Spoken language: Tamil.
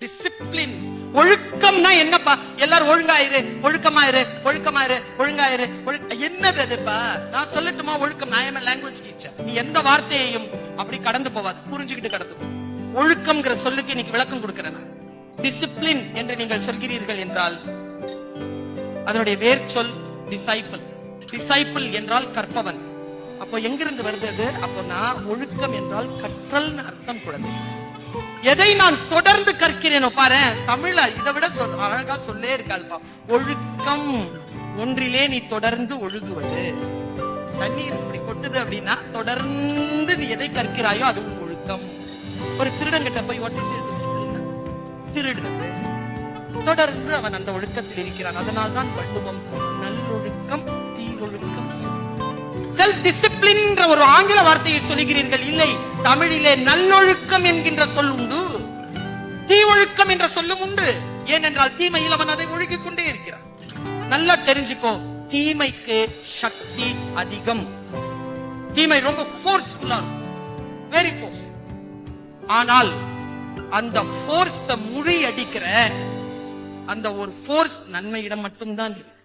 டிசிப்ளின் ஒழுக்கம்னா என்னப்பா? எல்லாரும் ஒழுங்காயிரு ஒழுக்கமாயிரு ஒழுக்கமாயிரு ஒழுங்காயிரு என்னது அதுப்பா நான் சொல்லட்டுமா? ஒழுக்கம். நான் எம் லாங்குவேஜ் டீச்சர் நீ எந்த வார்த்தையையும் அப்படி கடந்து போவாது. புரிஞ்சுக்கிட்டு கடந்து போ. ஒழுக்கம்ங்கிற சொல்லுக்கு இன்னைக்கு விளக்கம் கொடுக்கிறேன் நான். டிசிப்ளின் என்று நீங்கள் சொல்கிறீர்கள் என்றால் அதனுடைய வேர் சொல் டிசைபிள் டிசைபிள் என்றால் கற்பவன். அப்போ எங்கிருந்து வருது அது? அப்போ நான் ஒழுக்கம் என்றால் கற்றல் அர்த்தம் குழந்தை எதை நான் தொடர்ந்து கற்க கற்கிறேனோ பாரு தமிழ்ல இதை விட சொல் அழகா சொல்லே இருக்காதுப்பா. ஒழுக்கம் ஒன்றிலே நீ தொடர்ந்து ஒழுகுவது. தண்ணீர் இப்படி கொட்டுது அப்படின்னா தொடர்ந்து நீ எதை கற்கிறாயோ அதுவும் ஒழுக்கம். ஒரு திருடங்கிட்ட போய் what திருடுறது. தொடர்ந்து அவன் அந்த ஒழுக்கத்தில் இருக்கிறான். அதனால் தான் வள்ளுவம் நல்லொழுக்கம் தீ ஒழுக்கம் செல்ஃப் டிசிப்ளின் ஒரு ஆங்கில வார்த்தையை சொல்கிறீர்கள். இல்லை தமிழிலே நல்லொழுக்கம் என்கின்ற சொல் உண்டு. தீ ஒழுக்கம் என்ற சொல்லும் உண்டு. ஏனென்றால் தீமையில் அவன் அதை ஒழுகிக் கொண்டே இருக்கிறான். நல்லா தெரிஞ்சுக்கோ தீமைக்கு சக்தி அதிகம். தீமை ரொம்ப ஃபோர்ஸ்ஃபுல்லா வெரி ஃபோர்ஸ் ஆனால் அந்த ஃபோர்ஸ முறியடிக்கிற அந்த ஒரு ஃபோர்ஸ் நன்மையிடம் மட்டும்தான் இருக்கு.